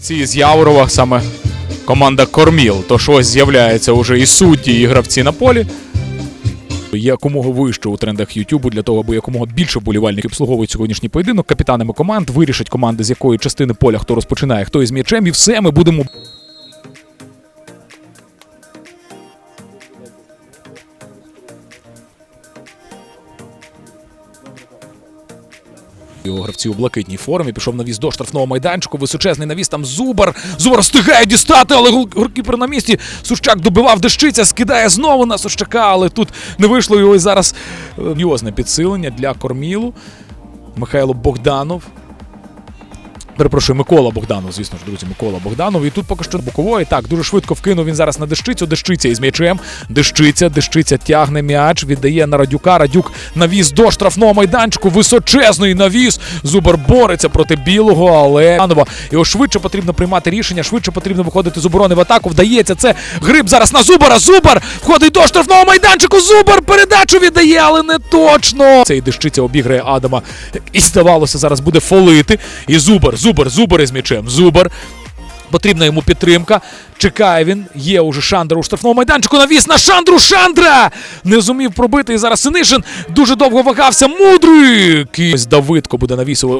Ці з Яворова саме команда Корміл. Тож ось з'являються уже і судді, і гравці на полі. Якомога вище у трендах Ютубу для того, аби якомога більше болівальників обслуговують сьогоднішній поєдинок. Капітанами команд вирішать команди, з якої частини поля хто розпочинає, хто із м'ячем, і все ми будемо. Його гравці у блакитній формі пішов навіс до штрафного майданчику. Височезний навіс там Зубар. Зубар встигає дістати, але гуркіпер на місці. Сущак добивав дещиця, скидає знову на Сущака, але тут не вийшло його і зараз серйозне підсилення для Кормілу. Михайло Богданов. Перепрошую, Микола Богданов, звісно ж, друзі, Микола Богданов. І тут поки що бокової. Так, дуже швидко вкинув він зараз на дещицю. Дещиця із м'ячем. Дещиця, дещиця тягне м'яч, віддає на Радюка. Радюк навіс до штрафного майданчику. Височезний навіс. Зубар бореться проти білого, але. Його швидше потрібно приймати рішення, швидше потрібно виходити з оборони в атаку. Вдається це. Гриб зараз на Зубара. Зубар входить до штрафного майданчику. Зубар передачу віддає, але не точно. Цей дещиця обіграє Адама. І здавалося, зараз буде фолити. І Зубар, Зубар, Зубар із м'ячем. Зубар. Потрібна йому підтримка. Чекає він. Є уже Шандра у штрафному майданчику. Навіс на Шандру. Шандра! Не зумів пробити. І зараз Синишин дуже довго вагався. Мудрик! І ось Давидко буде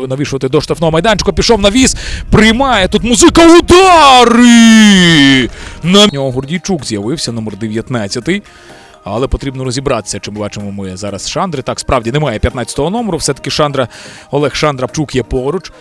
навішувати до штрафного майданчика. Пішов навіс. Приймає тут музика. Удари! На нього Гордійчук з'явився, номер 19. Але потрібно розібратися, чи бачимо ми зараз Шандри. Так, справді немає 15-го номеру. Все-таки Шандра Олег Шандрапчук є поруч.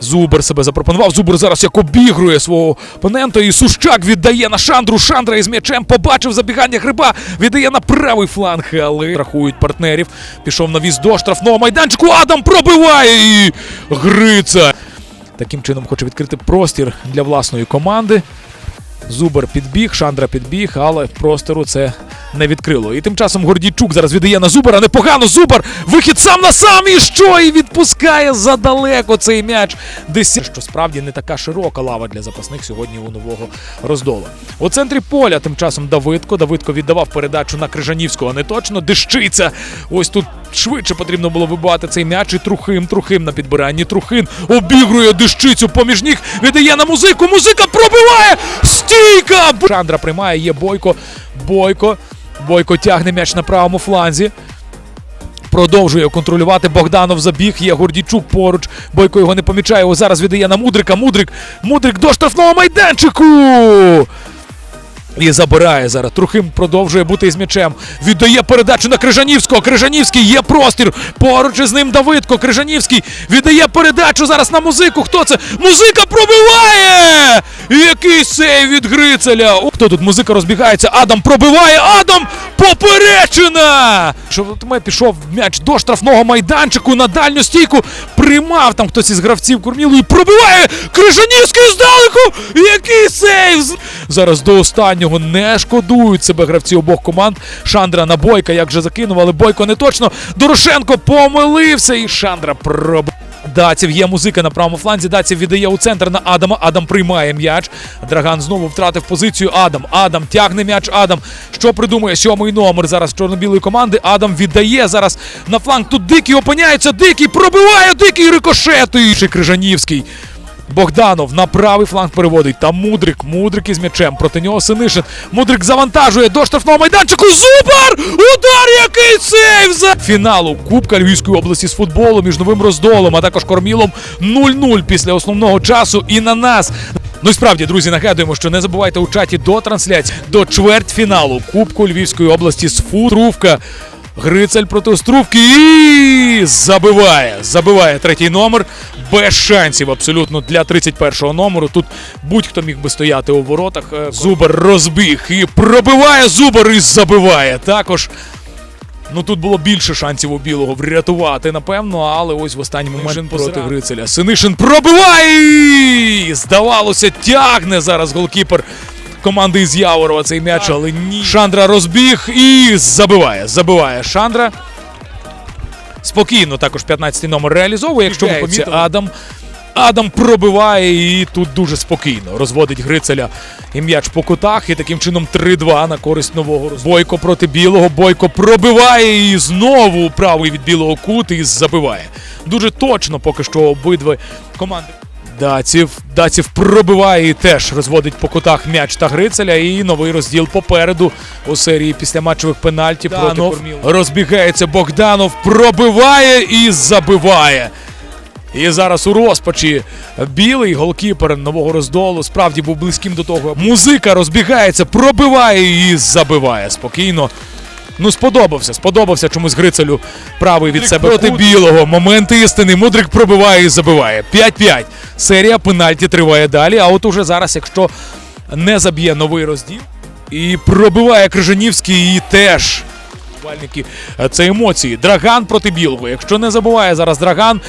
Зубер себе запропонував. Зубер зараз як обігрує свого опонента. І Сущак віддає на Шандру. Шандра із м'ячем побачив забігання гриба. Віддає на правий фланг, але рахують партнерів. Пішов на віз до штрафного майданчику. Адам пробиває і Гриця. Таким чином хоче відкрити простір для власної команди. Зубер підбіг, Шандра підбіг, але простору це не відкрило. І тим часом Гордійчук зараз віддає на Зубера. Непогано Зубер! Вихід сам на сам і що? І відпускає задалеко цей м'яч. Десь що справді не така широка лава для запасних сьогодні у нового роздола. У центрі поля тим часом Давидко. Давидко віддавав передачу на Крижанівського. Не точно дещиця. Ось тут швидше потрібно було вибивати цей м'яч. І Трухим, Трухим на підбиранні. Трухин обігрує дещицю поміж ніг. Віддає на музику. Музика пробиває! Стійка! Шандра приймає, є Бойко. Бойко. Бойко тягне м'яч на правому фланзі. Продовжує контролювати Богданов забіг. Є Гордійчук поруч. Бойко його не помічає. Його зараз віддає на Мудрика. Мудрик. Мудрик до штрафного майданчику. І забирає зараз. Трухим продовжує бути із м'ячем. Віддає передачу на Крижанівського. Крижанівський є простір. Поруч із ним Давидко. Крижанівський віддає передачу зараз на музику. Хто це? Музика пробиває! Який сейв від Грицеля! О, Хто тут? Музика розбігається. Адам пробиває. Адам! Поперечина! Ми пішов м'яч до штрафного майданчику на дальню стійку. Приймав там хтось із гравців Курмілу і пробиває! Крижанівський здалеку! Який сейв! Зараз до останнього не шкодують себе гравці обох команд. Шандра на Бойка, як же закинув, Бойко не точно. Дорошенко помилився і Шандра проб. Даців є музика на правому фланзі. Даців віддає у центр на Адама. Адам приймає м'яч. Драган знову втратив позицію. Адам. Адам тягне м'яч. Адам. Що придумує сьомий номер зараз чорно-білої команди? Адам віддає зараз на фланг. Тут дикий опиняється. Дикий пробиває дикий рикошетує. Крижанівський. Богданов на правий фланг переводить. Там Мудрик. Мудрик із м'ячем. Проти нього Синишин. Мудрик завантажує до штрафного майданчику. Зубар! Удар! Який сейв! За фіналу Кубка Львівської області з футболу між новим роздолом, а також кормілом 0-0 після основного часу. І на нас. Ну і справді, друзі, нагадуємо, що не забувайте у чаті до трансляції до чвертьфіналу Кубку Львівської області з футрувка. Грицель проти Острувки і забиває. Забиває третій номер. Без шансів абсолютно для 31-го номеру. Тут будь-хто міг би стояти у воротах. Е, Зубер розбіг і пробиває Зубер і забиває. Також. Ну тут було більше шансів у білого врятувати, напевно, але ось в останній момент проти Грицеля. Синишин пробиває! І, Здавалося, тягне зараз голкіпер команди із Яворова цей м'яч, але ні. Шандра розбіг і забиває. Забиває Шандра. Спокійно також 15-й номер реалізовує, якщо ви помітили. Адам. Адам пробиває і тут дуже спокійно розводить Грицеля і м'яч по кутах. І таким чином 3-2 на користь нового роз- Бойко проти білого. Бойко пробиває і знову правий від білого кут і забиває. Дуже точно поки що обидва команди. Даців, Даців пробиває і теж розводить по кутах м'яч та Грицеля. І новий розділ попереду у серії післяматчевих пенальті проти Богданов. Корміл. Розбігається Богданов, пробиває і забиває. І зараз у розпачі білий голкіпер нового роздолу справді був близьким до того. Музика розбігається, пробиває і забиває спокійно. Ну, сподобався, сподобався чомусь Грицелю правий від себе проти білого. Момент істини. Мудрик пробиває і забиває. 5-5. Серія пенальті триває далі. А от уже зараз, якщо не заб'є новий розділ, і пробиває Крижанівський і теж. Е, це емоції. Драган проти білого. Якщо не забуває зараз Драган,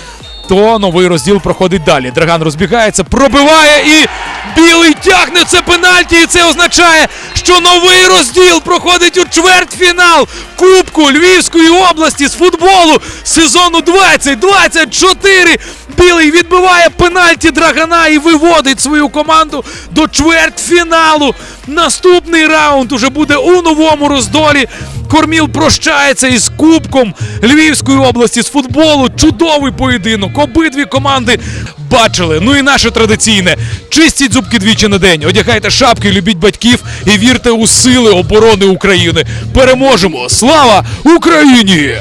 то новий розділ проходить далі. Драган розбігається, пробиває і білий тягне це пенальті. І це означає, що новий розділ проходить у чвертьфінал Кубку Львівської області з футболу сезону 2024. Білий відбиває пенальті Драгана і виводить свою команду до чвертьфіналу. Наступний раунд уже буде у новому роздолі. Корміл прощається із Кубком Львівської області з футболу. Чудовий поєдинок. Обидві команди бачили. Ну і наше традиційне. Чистіть зубки двічі на день, одягайте шапки, любіть батьків і вірте у сили оборони України. Переможемо! Слава Україні!